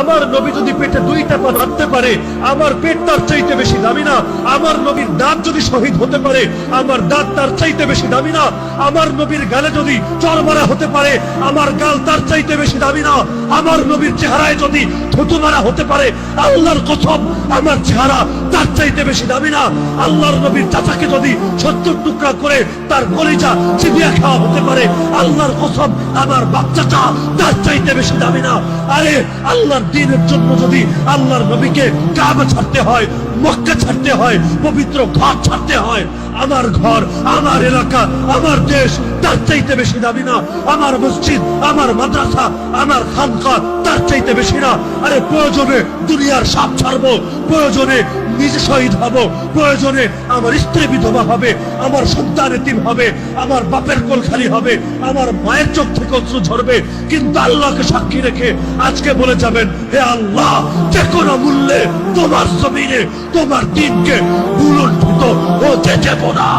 আমার নবী যদি পেটে দুইটা পা রাখতে পারে, আমার পেট তার চাইতে বেশি দামি না। আমার নবীর দাঁত যদি শহীদ হতে পারে, আমার দাঁত তার চাইতে বেশি দামি না। আমার নবীর গালে যদি চর মারা হতে পারে, আমার গাল তার চাইতে বেশি দামি না। আমার নবীর চেহারায় যদি থুতু মারা হতে পারে, আল্লাহর কসম, আমার চেহারা তার চাইতে বেশি দামি না। আল্লাহর নবীর চাচাকে যদি সত্তর টুকরা করে তার কলিজা চিবিয়া খাওয়া হতে পারে, আল্লাহর কসম, আমার বাচ্চাটা তার চাইতে বেশি দামি না। আরে আল্লাহর দিনের জন্য যদি আল্লাহর নবীকে কাবা ছাড়তে হয়, মক্কা ছাড়তে হয়, পবিত্র ঘর ছাড়তে হয়, আমার ঘর, আমার এলাকা, আমার দেশ, তার চাইতে বেশি দাবি না। আমার মসজিদ, আমার মাদ্রাসা, আমার খানকা, তার চাইতে বেশি না। আরে প্রয়োজনে দুনিয়ার সাপ ছাড়বো, প্রয়োজনে নিজে শহীদ হব। প্রয়োজনে আমার স্ত্রী বিধবা হবে, আমার সন্তান এতিম হবে, আমার বাপের কোল খালি হবে, আমার মায়ের চোখ থেকে অশ্রু ঝরবে। কিন্তু আল্লাহকে সাক্ষী রেখে আজকে বলে যাবেন, হে আল্লাহ, যে কোনো মূল্যে তোমার জমিনে, তোমার দিনকে ভুলুণ্ঠিত হতে দেব না।